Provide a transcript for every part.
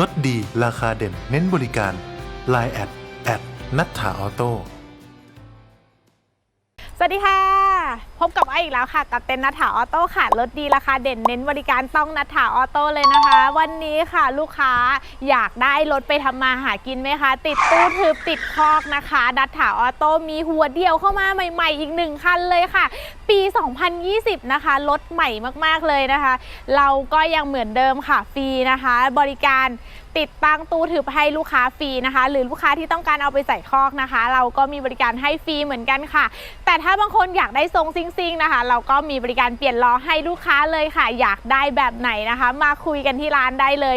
ลดดีราคาเด่น เน้นบริการ Line แอดแอดนัทธาออโต้สวัสดีค่ะ บกับไออีกแล้วค่ะ กับเต็นท์นัทถาออโต้ค่ะรถดีราคาเด่นเน้นบริการต้องนัทถาออโต้เลยนะคะ วันนี้ค่ะลูกค้าอยากได้รถไปทำมาหากินไหมคะ ติดตู้ทึบติดคอกนะคะ นัทถาออโต้มีหัวเดียวเข้ามาใหม่ ๆ อีกหนึ่งคันเลยค่ะ ปี 2020 นะคะรถใหม่มากๆเลยนะคะ เราก็ยังเหมือนเดิมค่ะฟรีนะคะ บริการติดตั้งตู้ทึบให้ลูกค้าฟรีนะคะ หรือลูกค้าที่ต้องการเอาไปใส่คอกนะคะ เราก็มีบริการให้ฟรีเหมือนกันค่ะ แต่ถ้าบางคนอยากได้ทรงซิงๆนะคะ เราก็มีบริการเปลี่ยนล้อให้ลูกค้าเลยค่ะ อยากได้แบบไหนนะคะ มาคุยกันที่ร้านได้เลย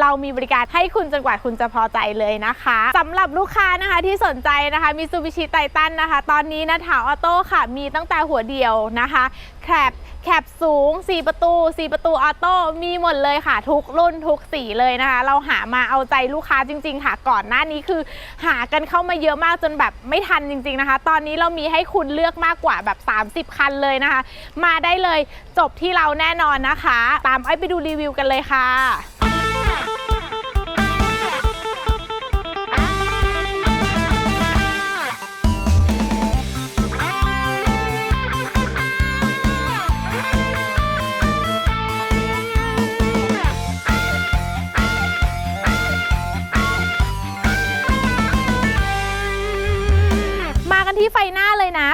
เรามีบริการให้คุณจนกว่าคุณจะพอใจเลยนะคะสำหรับลูกค้านะคะที่สนใจนะคะมิซูบิชิไททันนะคะ ตอนนี้นะถาออโต้ค่ะ มีตั้งแต่หัวเดียวนะคะแคบแคปสูง 4 ประตู 4 ประตูออโต้มีหมดเลยค่ะ ทุกรุ่นทุกสีเลยนะคะ เราหามาเอาใจลูกค้าจริง ๆ ค่ะ ก่อนหน้านี้คือ หากันเข้ามาเยอะมากจนแบบไม่ทันจริง ๆนะคะ ตอนนี้เรามีให้คุณเลือกมากกว่าแบบ 30 คันเลยนะคะ มาได้เลยจบที่เราแน่นอนนะคะ ตามไอ้ไปดูรีวิวกันเลยค่ะ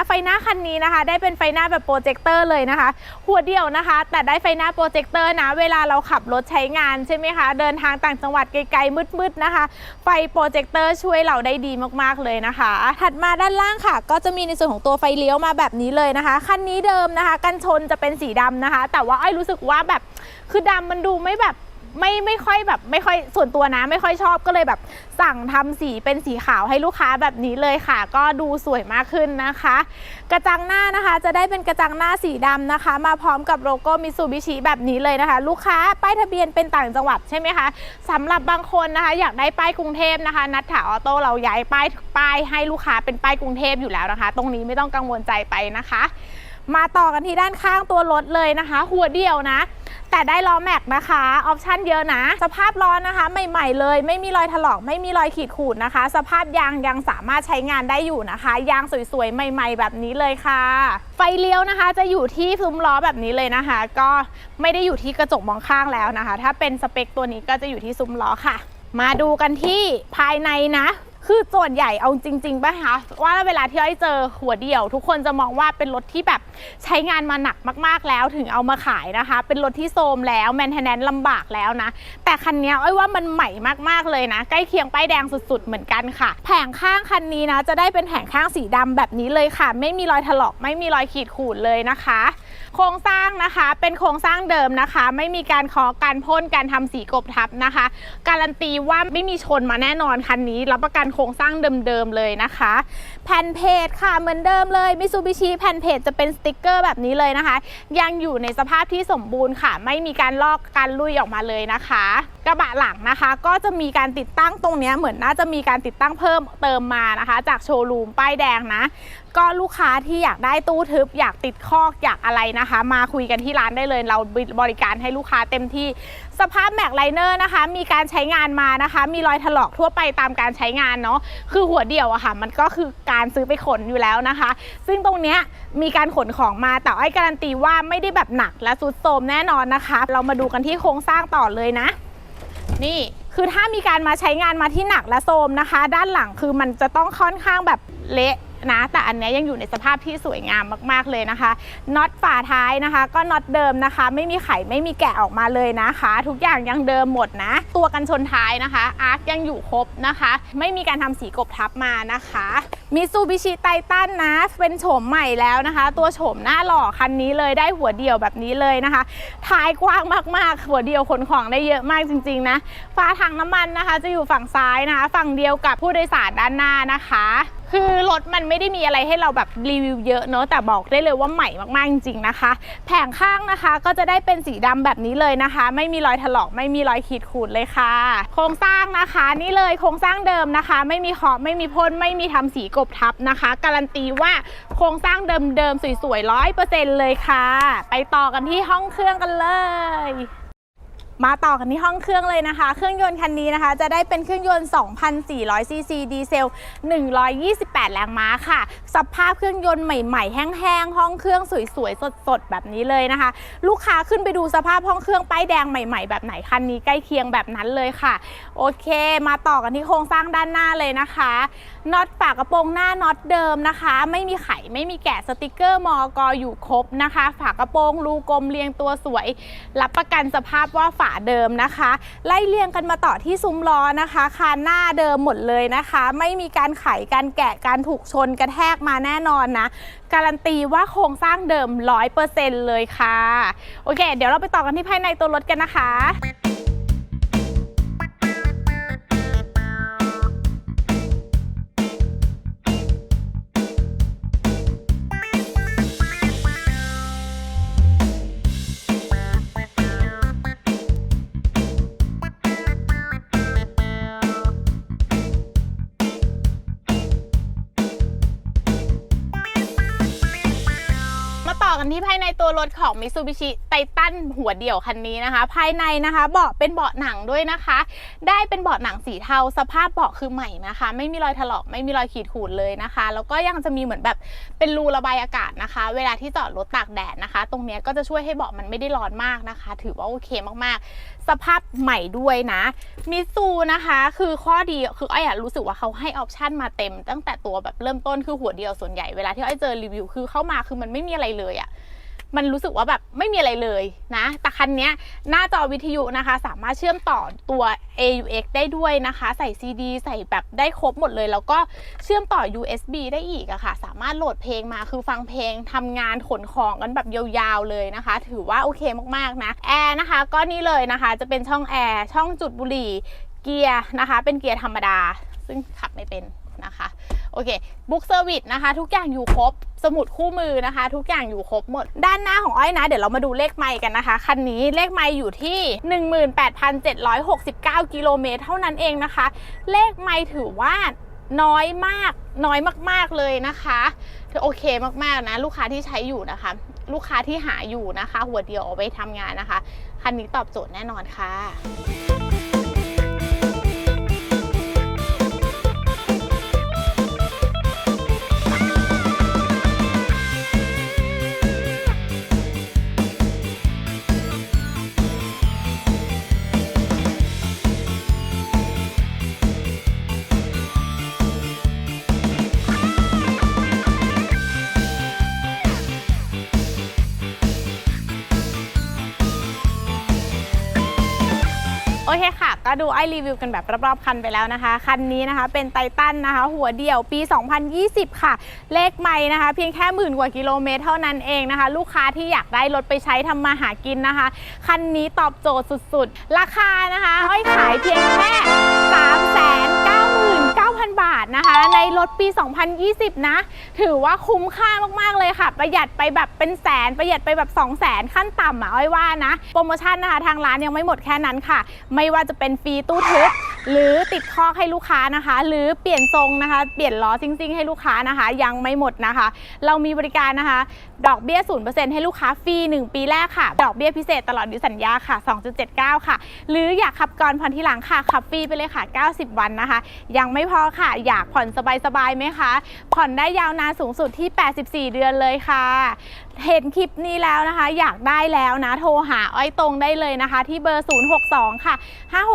ไฟหน้าคันนี้นะคะ ได้เป็นไฟหน้าแบบโปรเจคเตอร์เลยนะคะ หัวเดียวนะคะ แต่ได้ไฟหน้าโปรเจคเตอร์นะ เวลาเราขับรถใช้งานใช่ไหมคะ เดินทางต่างจังหวัดไกลๆมืดๆนะคะ ไฟโปรเจคเตอร์ช่วยเราได้ดีมากๆเลยนะคะ ถัดมาด้านล่างค่ะ ก็จะมีในส่วนของตัวไฟเลี้ยวมาแบบนี้เลยนะคะคันนี้เดิมนะคะ กันชนจะเป็นสีดำนะคะ แต่ว่าไอ้รู้สึกว่าแบบคือดำมันดูไม่แบบ ไม่ไม่ค่อยแบบไม่ค่อยส่วนตัวนะไม่ค่อยชอบก็เลยแบบสั่งทำสีเป็นสีขาวให้ลูกค้าแบบนี้เลยค่ะ ก็ดูสวยมากขึ้นนะคะ กระจังหน้านะคะ จะได้เป็นกระจังหน้าสีดำนะคะ มาพร้อมกับโลโก้มิซูบิชิแบบนี้เลยนะคะ ลูกค้าป้ายทะเบียนเป็นต่างจังหวัดใช่ไหมคะสำหรับบางคนนะคะ อยากได้ป้ายกรุงเทพนะคะ นัดถาออโต้เราย้ายป้ายป้ายให้ลูกค้าเป็นป้ายกรุงเทพอยู่แล้วนะคะ ตรงนี้ไม่ต้องกังวลใจไปนะคะ มาต่อกันที่ด้านข้างตัวรถเลยนะคะ หัวเดียวนะ แต่ได้ล้อแม็กนะคะออปชั่นเยอะนะ สภาพล้อนะคะ ใหม่ๆเลย ไม่มีรอยถลอกไม่มีรอยขีดข่วนนะคะ สภาพยางยังสามารถใช้งานได้อยู่นะคะ ยางสวยๆ ใหม่ ๆ แบบนี้เลยค่ะ ไฟเลี้ยวนะคะ จะอยู่ที่ซุ้มล้อแบบนี้เลยนะคะ ก็ไม่ได้อยู่ที่กระจกมองข้างแล้วนะคะ ถ้าเป็นสเปคตัวนี้ก็จะอยู่ที่ซุ้มล้อค่ะ มาดูกันที่ภายในนะ คือส่วนใหญ่เอาจริงๆป่ะคะว่าเวลาที่อ้อยเจอหัวเดี่ยว ทุกคนจะมองว่าเป็นรถที่แบบใช้งานมาหนักมากๆแล้วถึงเอามาขายนะคะ เป็นรถที่โทรมแล้วแมนเทนแนนลำบากแล้วนะ แต่คันนี้อ้อยว่ามันใหม่มากๆเลยนะ ใกล้เคียงป้ายแดงสุดๆเหมือนกันค่ะ แผงข้างคันนี้นะ จะได้เป็นแผงข้างสีดำแบบนี้เลยค่ะ ไม่มีรอยถลอกไม่มีรอยขีดข่วนเลยนะคะ โครงสร้างนะคะเป็นโครงสร้างเดิมนะคะ ไม่มีการเคอการพ่นการทำสีกบทับนะคะ การันตีว่าไม่มีชนมาแน่นอนคันนี้รับประกันโครงสร้างเดิมๆเลยนะคะ แผ่นเพจค่ะเหมือนเดิมเลยมิ t ซูบิชิแผ่นเพจจะเป็นสติกเกอร์แบบนี้เลยนะคะ ยังอยู่ในสภาพที่สมบูรณ์ค่ะ ไม่มีการลอกการลุยออกมาเลยนะคะกระบะหลังนะคะ ก็จะมีการติดตั้งตรงนี้เหมือนน่าจะมีการติดตั้งเพิ่มเติมมานะคะ จากโชว์รูมป้ายแดงนะ ก็ลูกค้าที่อยากได้ตู้ทึบ อยากติดคอกอยากอะไรนะคะ มาคุยกันที่ร้านได้เลย เราบริการให้ลูกค้าเต็มที่ สภาพแม็กไลเนอร์นะคะ มีการใช้งานมานะคะ มีรอยถลอกทั่วไปตามการใช้งานเนาะคือหัวเดี่ยวอะค่ะ มันก็คือการซื้อไปขนอยู่แล้วนะคะ ซึ่งตรงเนี้ยมีการขนของมาแต่ไอ้การันตีว่าไม่ได้แบบหนักและสุดโทมแน่นอนนะคะ เรามาดูกันที่โครงสร้างต่อเลยนะ นี่คือถ้ามีการมาใช้งานมาที่หนักและโทมนะคะ ด้านหลังคือมันจะต้องค่อนข้างแบบเละ นะแต่อันนี้ยังอยู่ในสภาพที่สวยงามมากๆเลยนะคะน็อตฝาท้ายนะคะ ก็น็อตเดิมนะคะ ไม่มีไขไม่มีแกะออกมาเลยนะคะ ทุกอย่างยังเดิมหมดนะ ตัวกันชนท้ายนะคะอาร์คยังอยู่ครบนะคะ ไม่มีการทำสีกบทับมานะคะมิซูบิชิไททันนะเป็นโฉมใหม่แล้วนะคะ ตัวโฉมหน้าหล่อคันนี้เลยได้หัวเดี่ยวแบบนี้เลยนะคะท้ายกว้างมากๆ หัวเดี่ยวขนของได้เยอะมากจริงๆนะฝาถังน้ำมันนะคะ จะอยู่ฝั่งซ้ายนะคะ ฝั่งเดียวกับผู้โดยสารด้านหน้านะคะ คือรถมันไม่ได้มีอะไรให้เราแบบรีวิวเยอะเนอะแต่บอกได้เลยว่าใหม่มากๆจริงๆนะคะ แผงข้างนะคะก็จะได้เป็นสีดำแบบนี้เลยนะคะ ไม่มีรอยถลอกไม่มีรอยขีดข่วนเลยค่ะ โครงสร้างนะคะนี่เลยโครงสร้างเดิมนะคะ ไม่มีเคาะไม่มีพ่นไม่มีทำสีกบทับนะคะ การันตีว่าโครงสร้างเดิมๆสวยๆร้อยเปอร์เซ็นต์เลยค่ะ ไปต่อกันที่ห้องเครื่องกันเลย มาต่อกันที่ห้องเครื่องเลยนะคะ เครื่องยนต์คันนี้นะคะ จะได้เป็นเครื่องยนต์ 2,400 ซีซีดีเซล 128 แรงม้าค่ะ สภาพเครื่องยนต์ใหม่ๆ แห้งๆ ห้องเครื่องสวยๆ สดๆ แบบนี้เลยนะคะ ลูกค้าขึ้นไปดูสภาพห้องเครื่องป้ายแดงใหม่ๆ แบบไหนคันนี้ใกล้เคียงแบบนั้นเลยค่ะ โอเค มาต่อกันที่โครงสร้างด้านหน้าเลยนะคะน็อตฝากระโปรงหน้าน็อตเดิมนะคะ ไม่มีไขไม่มีแกะสติกเกอร์มอกออยู่ครบนะคะ ฝากระโปรงรูกลมเรียงตัวสวย รับประกันสภาพว่าฝาเดิมนะคะ ไล่เรียงกันมาต่อที่ซุ้มล้อนะคะคานหน้าเดิมหมดเลยนะคะ ไม่มีการไขการแกะการถูกชนกระแทกมาแน่นอนนะ การันตีว่าโครงสร้างเดิม 100%เลยค่ะ โอเค เดี๋ยวเราไปต่อกันที่ภายในตัวรถกันนะคะ กันที่ภายในตัวรถของ Mitsubishi Titan หัวเดี่ยวคันนี้นะคะ ภายในนะคะเบาะเป็นเบาะหนังด้วยนะคะ ได้เป็นเบาะหนังสีเทาสภาพเบาะคือใหม่นะคะ ไม่มีรอยถลอกไม่มีรอยขีดข่วนเลยนะคะ แล้วก็ยังจะมีเหมือนแบบเป็นรูระบายอากาศนะคะ เวลาที่จอดรถตากแดดนะคะ ตรงเนี้ยก็จะช่วยให้เบาะมันไม่ได้ร้อนมากนะคะ ถือว่าโอเคมากๆ สภาพใหม่ด้วยนะมิซูนะคะคือข้อดีคืออ้อยอะรู้สึกว่าเขาให้ออปชันมาเต็ม ตั้งแต่ตัวแบบเริ่มต้นคือหัวเดียวส่วนใหญ่เวลาที่อ้อยเจอรีวิวคือเข้ามาคือมันไม่มีอะไรเลยอะ มันรู้สึกว่าแบบไม่มีอะไรเลยนะ แต่คันนี้หน้าจอวิทยุนะคะ สามารถเชื่อมต่อตัว AUX ได้ด้วยนะคะ ใส่ CD ใส่แบบได้ครบหมดเลย แล้วก็เชื่อมต่อ USB ได้อีกอะค่ะ สามารถโหลดเพลงมาคือฟังเพลงทำงานขนของกันแบบยาวๆเลยนะคะ ถือว่าโอเคมากๆนะแอร์นะคะ ก็นี่เลยนะคะ จะเป็นช่องแอร์ช่องจุดบุหรี่เกียร์นะคะ เป็นเกียร์ธรรมดา ซึ่งขับไม่เป็น นะคะโอเคบุ๊กเซอร์วิสนะคะ ทุกอย่างอยู่ครบสมุดคู่มือนะคะ ทุกอย่างอยู่ครบหมด ด้านหน้าของอ้อยนะ เดี๋ยวเรามาดูเลขไมล์กันนะคะ คันนี้เลขไมล์อยู่ที่ 18,769 กิโลเมตรเท่านั้นเองนะคะ เลขไมล์ถือว่าน้อยมากน้อยมาก ๆ เลยนะคะถือโอเคมาก ๆ นะ ลูกค้าที่ใช้อยู่นะคะ ลูกค้าที่หาอยู่นะคะ หัวเดียวเอาไปทำงานนะคะ คันนี้ตอบโจทย์แน่นอนค่ะ อเคค่ะ ก็ดูไอรีวิวกันแบบรอบๆคันไปแล้วนะคะ คันนี้นะคะเป็นไททันนะคะ หัวเดี่ยวปี 2020 ค่ะ เลขไม่นะคะ เพียงแค่หมื่นกว่ากิโลเมตรเท่านั้นเองนะคะ ลูกค้าที่อยากได้รถไปใช้ทำมาหากินนะคะ คันนี้ตอบโจทย์สุดๆ ราคานะคะห้อยขายเพียงแค่399,000บาทนะคะ ในรถปี 2020 นะ ถือว่าคุ้มค่ามากๆเลยค่ะ ประหยัดไปแบบเป็นแสน ประหยัดไปแบบ 2 0 0แสนขั้นต่ำอะอ้อยว่านะ โปรโมชั่นนะคะทางร้านยังไม่หมดแค่นั้นค่ะ ไม่ว่าจะเป็นฟรีตู้ทึบหรือติดคอกให้ลูกค้านะคะ หรือเปลี่ยนทรงนะคะ เปลี่ยนล้อซิ่งๆ ให้ลูกค้านะคะ ยังไม่หมดนะคะ เรามีบริการนะคะ ดอกเบี้ย 0%ให้ลูกค้าฟรี 1 ปีแรกค่ะ ดอกเบี้ยพิเศษตลอดอายุสัญญาค่ะ 2.79 ค่ะ หรืออยากขับก่อนผ่อนทีหลังค่ะ ขับฟรีไปเลยค่ะ 90 วันนะคะ ยังไม่พอค่ะ อยากผ่อนสบายๆไหมคะ ผ่อนได้ยาวนานสูงสุดที่ 84 เดือนเลยค่ะ เห็นคลิปนี้แล้วนะคะ อยากได้แล้วนะ โทรหาอ้อยตรงได้เลยนะคะ ที่เบอร์ 06 02 ค่ะ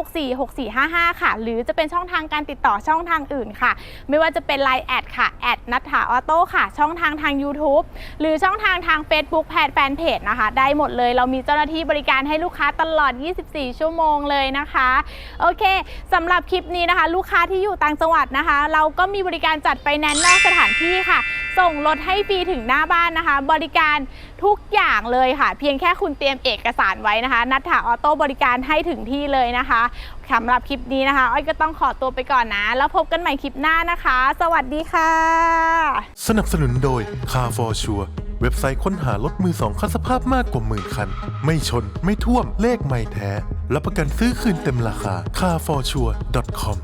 564 6455 ค่ะ หรือจะเป็นช่องทางการติดต่อช่องทางอื่นค่ะ ไม่ว่าจะเป็น Line แอดค่ะแอดนัทธาออโต้ค่ะ ช่องทางทาง YouTube หรือช่องทางทาง Facebook แพจแฟนเพจนะคะ ได้หมดเลยเรามีเจ้าหน้าที่บริการให้ลูกค้าตลอด 24 ชั่วโมงเลยนะคะ โอเคสำหรับคลิปนี้นะคะ ลูกค้าที่อยู่ต่างจังหวัดนะคะ เราก็มีบริการจัดไฟแนนซ์นอกสถานที่ค่ะ ส่งรถให้ฟรีถึงหน้าบ้านนะคะ บริการทุกอย่างเลยค่ะ เพียงแค่คุณเตรียมเอกสารไว้นะคะ นัดถาออโต้บริการให้ถึงที่เลยนะคะสำหรับคลิปนี้นะคะ อ้อยก็ต้องขอตัวไปก่อนนะ แล้วพบกันใหม่คลิปหน้านะคะ สวัสดีค่ะ สนับสนุนโดย Car for Sure เว็บไซต์ค้นหารถมือสองคันสภาพมากกว่าหมื่นคัน ไม่ชนไม่ท่วมเลขไม่แท้ รับประกันซื้อคืนเต็มราคา carforsure.com